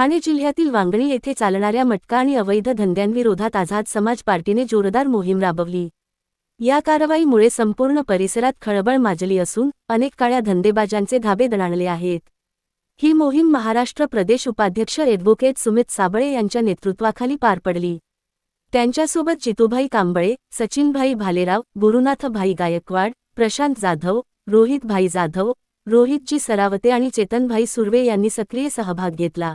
ठाणे जिल्ह्यातील वांगणी येथे चालणाऱ्या मटका आणि अवैध धंद्यांविरोधात आझाद समाज पार्टीने जोरदार मोहीम राबवली. या कारवाईमुळे संपूर्ण परिसरात खळबळ माजली असून अनेक काळ्या धंदेबाजांचे धाबे दणाणले आहेत. ही मोहीम महाराष्ट्र प्रदेश उपाध्यक्ष ॲडव्होकेट सुमित साबळे यांच्या नेतृत्वाखाली पार पडली. त्यांच्यासोबत जितूभाई कांबळे सचिनभाई भालेराव गुरुनाथभाई गायकवाड प्रशांत जाधव रोहितभाई जाधव रोहितजी सरावते आणि चेतनभाई सुर्वे यांनी सक्रिय सहभाग घेतला.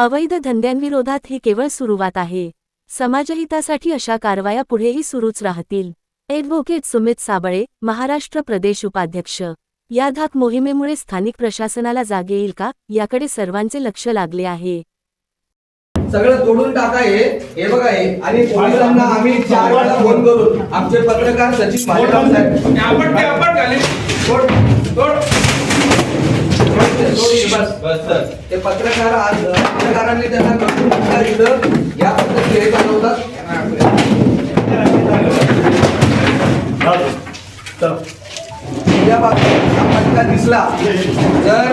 अवैध धंद्यांविरोधात ही केवळ सुरुवात आहे. समाजहितासाठी अशा कारवाया पुढेही सुरूच राहतील. ॲडव्होकेट सुमित साबळे महाराष्ट्र प्रदेश उपाध्यक्ष. या धाक मोहिमेमुळे स्थानिक प्रशासनाला जाग येईल का? याकडे सर्वांचे लक्ष लागले आहे. सगळं तोडून टाका हे. हे बघा हे. आणि पोलिसांना आम्ही चार वेळा फोन करून आमचे पत्रकार सचिन साहेब. आपण ते पत्रकार आज पत्रकारांनी त्यांना दिलं. या पद्धतीने हे चालवतात दिसला तर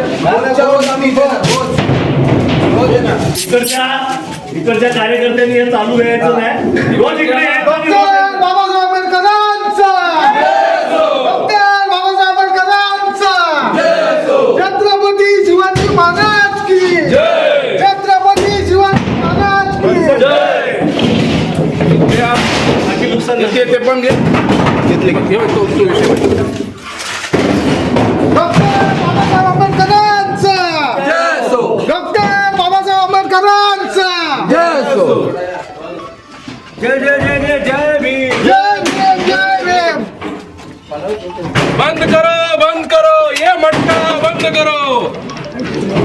रोज आम्ही रोज. येणार. इकडच्या इकडच्या कार्यकर्त्यांनी हे चालू द्यायचं नाही. रोज इकडे ते पण घे. घेतले तो तो विषय जय जय जय जय जय जय जय भीम! जय भीम जय भीम! बंद करो बंद करो ये मटका बंद करो।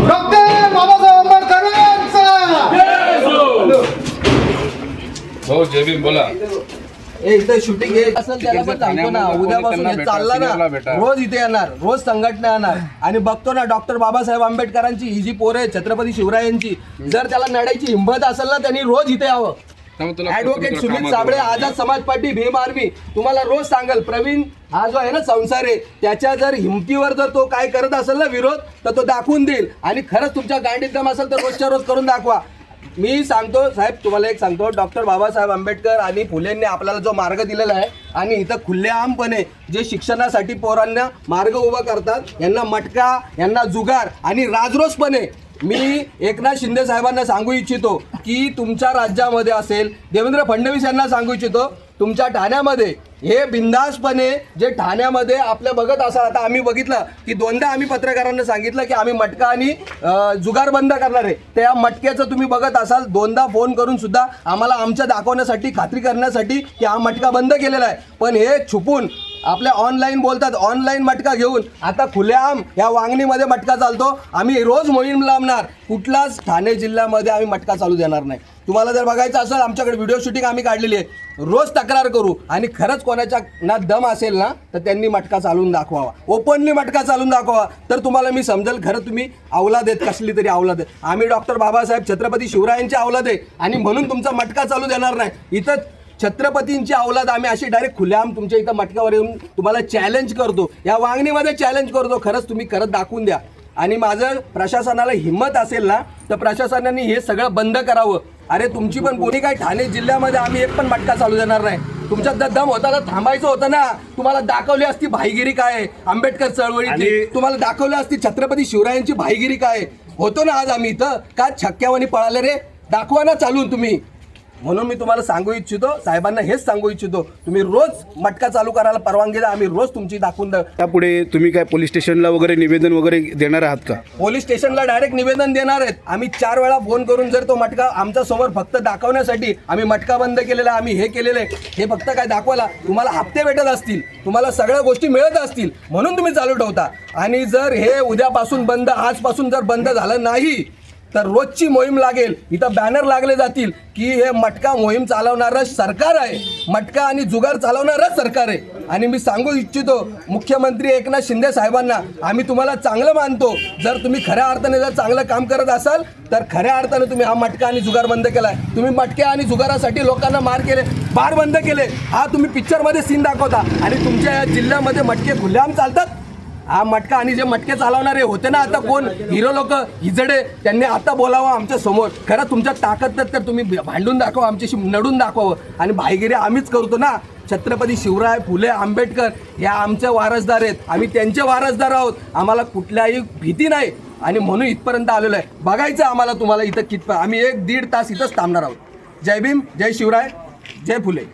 डॉक्टर बाबासाहेब आंबेडकरांचा! भाऊ जय भीम बोला. ए इथं शूटिंग हे असेल त्याला पण सांगतो ना. उद्यापासून हे चाललं ना. रोज इथे येणार रोज संघटना येणार. आणि बघतो ना डॉक्टर बाबासाहेब आंबेडकरांची ही जी पोरं आहे छत्रपती शिवरायांची जर त्याला लढायची हिंमत असेल ना त्यांनी रोज इथे यावं. ऍडव्होकेट सुमित साबळे. आझाद समाज पार्टी भीम आर्मी तुम्हाला रोज सांगेल प्रवीण हा जो आहे ना संसार आहे त्याच्या जर हिमतीवर जर तो काय करत असेल ना विरोध तर तो दाखवून देईल. आणि खरंच तुमच्या गांडीत दम असेल तर रोजच्या रोज करून दाखवा. मी सांगतो साहेब तुम्हाला एक सांगतो. डॉक्टर बाबासाहेब आंबेडकर आणि फुलेंनी आपल्याला जो मार्ग दिलेला आहे आणि इथं खुल्लेआमपणे जे शिक्षणासाठी पोरांना मार्ग उभा करतात यांना मटका यांना जुगार आणि राजरोसपणे मी एकनाथ शिंदे साहेबांना सांगू इच्छितो की तुमच्या राज्यामध्ये असेल देवेंद्र फडणवीस यांना सांगू इच्छितो तुमच्या ठाण्यामध्ये हे बिंदासपणे जे ठाण्यामध्ये आपल्या बघत असाल आता आम्ही बघितलं की दोनदा आम्ही पत्रकारांना सांगितलं की आम्ही मटका आणि जुगार बंद करणार आहे. त्या मटक्याचं तुम्ही बघत असाल दोनदा फोन करून सुद्धा आम्हाला आमच्या दाखवण्यासाठी खात्री करण्यासाठी की हा मटका बंद केलेला आहे. पण हे छुपून आपल्या ऑनलाईन बोलतात ऑनलाईन मटका घेऊन. आता खुलेआम या वांगणीमध्ये मटका चालतो. आम्ही रोज मोहीम लावणार कुठलाच ठाणे जिल्ह्यामध्ये आम्ही मटका चालू देणार नाही. तुम्हाला जर बघायचं असेल आमच्याकडे व्हिडिओ शूटिंग आम्ही काढलेली आहे. रोज तक्रार करू. आणि खरंच कोणाच्या ना दम असेल ना तर त्यांनी मटका चालून दाखवावा. ओपनली मटका चालून दाखवा तर तुम्हाला मी समजेल खरं तुम्ही अवलाद आहेत कसली तरी अवलाद आहे आम्ही डॉक्टर बाबासाहेब छत्रपती शिवरायांची अवलाद आहे. आणि म्हणून तुमचा मटका चालू देणार नाही. इथं छत्रपतींची अवलाद आम्ही अशी डायरेक्ट खुल्याआम तुमच्या इथं मटक्यावर येऊन तुम्हाला चॅलेंज करतो. या वांगणीमध्ये चॅलेंज करतो. खरंच तुम्ही करत दाखवून द्या. आणि माझं प्रशासनाला हिंमत असेल ना तर प्रशासनाने हे सगळं बंद करावं. अरे तुमची पण कोणी काय? ठाणे जिल्ह्यामध्ये आम्ही एक पण मटका चालू देणार नाही. तुमच्यात दम होता तर थांबायचं होतं ना. तुम्हाला दाखवली असती भाईगिरी काय? आहे आंबेडकर चळवळीतली. आणि- तुम्हाला दाखवली असती छत्रपती शिवरायांची भाईगिरी काय? होतो ना आज आम्ही इथं. का छक्क्यावानी पळाले रे? दाखवा ना चालून तुम्ही. म्हणून मी तुम्हाला सांगू इच्छितो साहेबांना हेच सांगू इच्छितो तुम्ही रोज मटका चालू करायला परवानगी द्या आम्ही रोज तुमची दाखवून द्या त्यापुढे तुम्ही काय पोलीस स्टेशनला वगैरे निवेदन वगैरे देणार आहात का? पोलीस स्टेशनला डायरेक्ट निवेदन देणार आहेत. आम्ही चार वेळा फोन करून जर तो मटका आमच्यासमोर फक्त दाखवण्यासाठी आम्ही मटका बंद केलेला आहे, आम्ही हे केलेलं आहे हे फक्त काय दाखवायला तुम्हाला हप्ते भेटत असतील तुम्हाला सगळ्या गोष्टी मिळत असतील म्हणून तुम्ही चालू ठेवता. आणि जर हे उद्यापासून बंद आजपासून जर बंद झालं नाही तर रोजची मोहीम लागेल. इथं बॅनर लागले जातील की हे मटका मोहीम चालवणारं सरकार आहे. मटका आणि जुगार चालवणारं सरकार आहे. आणि मी सांगू इच्छितो मुख्यमंत्री एकनाथ शिंदे साहेबांना आम्ही तुम्हाला चांगलं मानतो. जर तुम्ही खऱ्या अर्थाने जर चांगलं काम करत असाल तर खऱ्या अर्थाने तुम्ही हा मटका आणि जुगार बंद केला आहे. तुम्ही मटक्या आणि जुगारासाठी लोकांना मार केले बार बंद केले. हा तुम्ही पिक्चरमध्ये सीन दाखवता. आणि तुमच्या या जिल्ह्यामध्ये मटके खुलेआम चालतात. हा मटका आणि जे मटके चालवणारे होते ना आता कोण? हिरो लोक हिजडे त्यांनी आता बोलावं आमच्यासमोर. खरं तुमच्या ताकद तर तर तुम्ही भांडून दाखवा आमच्याशी नडून दाखवावं आणि भाईगिरी आम्हीच करतो ना. छत्रपती शिवराय फुले आंबेडकर या आमचे वारसदार आहेत. आम्ही त्यांचे वारसदार आहोत. आम्हाला कुठल्याही भीती नाही. आणि म्हणून इथपर्यंत आलेलो आहे. बघायचं आम्हाला तुम्हाला इथं कितपर्यंत आम्ही एक दीड तास इथंच थांबणार आहोत. जय भीम जय शिवराय जय फुले.